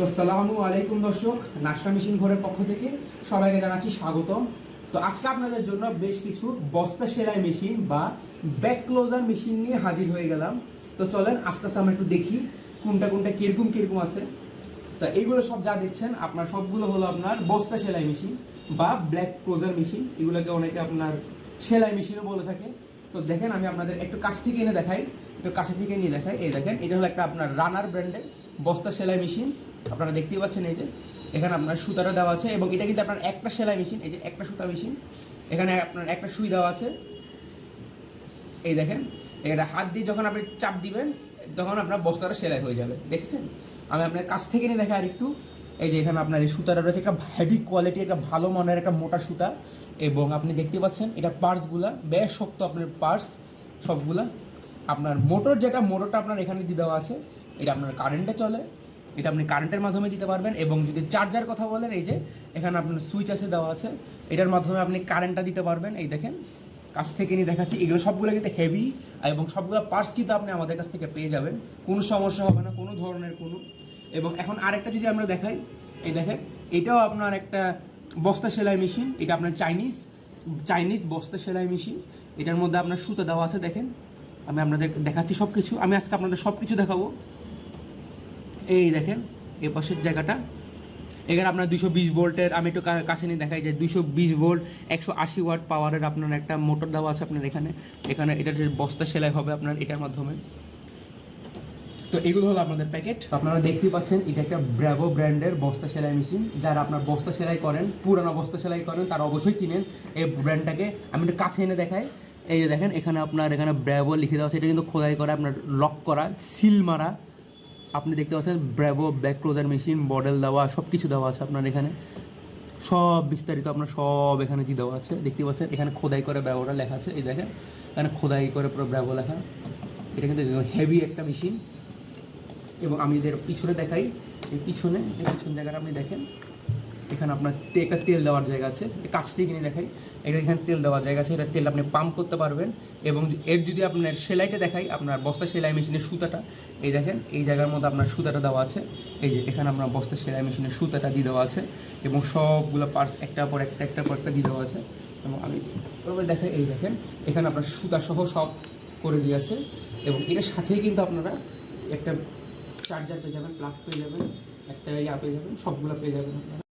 তো সালামু আলাইকুম দর্শক নাশরা মেশিন ঘরের পক্ষ থেকে সবাইকে জানাচ্ছি স্বাগতম। তো আজকে আপনাদের জন্য বেশ কিছু বস্তা সেলাই মেশিন বা ব্যাক ক্লোজার মেশিন নিয়ে হাজির হয়ে গেলাম। তো চলেন, আস্তে আস্তে আমরা একটু দেখি কোনটা কোনটা কীরকম কীরকম আছে। তো এইগুলো সব যা দেখছেন, আপনার সবগুলো হলো আপনার বস্তা সেলাই মেশিন বা ব্ল্যাক ক্লোজার মেশিন। এগুলোকে অনেকে আপনার সেলাই মেশিনও বলে থাকে। তো দেখেন, আমি আপনাদের একটু কাছ থেকে এনে দেখাই। একটু কাছে থেকে নিয়ে দেখাই। এই দেখেন, এটা হলো একটা আপনার রানার ব্র্যান্ডের বস্তা সেলাই মেশিন। আপনারা দেখতেই পাচ্ছেন এই যে, এখানে আপনার সুতাটা দেওয়া আছে এবং এটা কিন্তু আপনার একটা সেলাই মেশিন, এই যে একটা সুতা মেশিন। এখানে আপনার একটা সুই দেওয়া আছে। এই দেখেন এটা হাত দিয়ে যখন আপনি চাপ দিবেন, তখন আপনার বস্তাটা সেলাই হয়ে যাবে। দেখেছেন? আমি আপনার কাছ থেকে নিয়ে দেখা আর একটু এই যে এখানে আপনার এই সুতাটা রয়েছে, একটা হেভি কোয়ালিটি একটা ভালো মানের, একটা মোটা সুতা। এবং আপনি দেখতে পাচ্ছেন, এটা পার্সগুলা, বেশ শক্ত আপনার পার্স, সবগুলা। আপনার মোটর যেটা, মোটরটা আপনার এখানে দিয়ে দেওয়া আছে। এটা আপনার কারেন্টে চলে। এটা আপনি কারেন্টের মাধ্যমে দিতে পারবেন এবং যদি চার্জার কথা বলেন, এই যে এখানে আপনার সুইচ আছে, দেওয়া আছে, এটার মাধ্যমে আপনি কারেন্টটা দিতে পারবেন। এই দেখেন, কাছ থেকে নিয়ে দেখাচ্ছি, এগুলো সবগুলো কিন্তু হেভি এবং সবগুলো পার্টস কিন্তু আপনি আমাদের কাছ থেকে পেয়ে যাবেন। কোনো সমস্যা হবে না, কোনো ধরনের কোনো। এবং এখন আরেকটা যদি আমরা দেখাই, এই দেখেন, এটাও আপনার একটা বস্তা সেলাই মেশিন এটা আপনার চাইনিজ চাইনিজ বস্তা সেলাই মেশিন এটার মধ্যে আপনার সুতো দেওয়া আছে, দেখেন। আমি আপনাদের দেখাচ্ছি সব কিছু আমি আজকে আপনাদের সব কিছু দেখাবো। এই দেখেন, এ পাশের জায়গাটা। এখানে আপনার দুশো বিশ ভোল্টের, আমি একটু কাছে নিয়ে দেখাই যে দুশো বিশ ভোল্ট, একশো আশি ওয়াট পাওয়ারের আপনার একটা মোটর দেওয়া আছে আপনার এখানে। এখানে এটার যে বস্তা সেলাই হবে আপনার এটার মাধ্যমে। তো এগুলো হলো আপনাদের প্যাকেট। আপনারা দেখতেই পাচ্ছেন, এটা একটা ব্র্যাভো ব্র্যান্ডের বস্তা সেলাই মেশিন। যারা আপনার বস্তা সেলাই করেন, পুরানো বস্তা সেলাই করেন, তারা অবশ্যই চিনেন এই ব্র্যান্ডটাকে। আমি একটু কাছে এনে দেখাই। এই যে দেখেন, এখানে আপনার এখানে ব্র্যাভো লিখে দেওয়া আছে। এটা কিন্তু খোদাই করা আপনার লক করা সিল মারা। আপনি দেখতে পাচ্ছেন bravo back closure machine model দেওয়া সব কিছু দেওয়া আছে আপনার এখানে। সব বিস্তারিত আপনার সব এখানে কি দেওয়া আছে, দেখতে পাচ্ছেন? এখানে খোদাই করে ব্যবহার লেখা আছে, এই দেখেন। এখানে খোদাই করে পুরো ব্র্যাভো লেখা। এটা কিন্তু হেভি একটা মেশিন এবং আমি যদি পিছনে দেখাই, এই পিছনে, এই পিছন জায়গাটা আপনি দেখেন। এখানে আপনার একটা তেল দেওয়ার জায়গা আছে। কাছ থেকে কিনে দেখাই। এটা এখানে তেল দেওয়ার জায়গা আছে। এটা তেল আপনি পাম্প করতে পারবেন এবং এর যদি আপনার সেলাইটা দেখাই, আপনার বস্তা সেলাই মেশিনের সুতাটা। এই দেখেন, এই জায়গার মধ্যে আপনার সুতাটা দেওয়া আছে। এই যে, এখানে আপনার বস্তা সেলাই মেশিনের সুতাটা দিয়ে দেওয়া আছে এবং সবগুলো পার্টস একটার পর একটা, একটার পর একটা দিয়ে দেওয়া আছে। এবং আমি দেখাই, এই দেখেন, এখানে আপনার সুতা সহ সব করে দিয়ে আছে। এবং এটার সাথেই কিন্তু আপনারা একটা চার্জার পেয়ে যাবেন প্লাগ পেয়ে যাবেন, একটা ইয়া পেয়ে যাবেন, সবগুলো পেয়ে যাবেন আপনারা।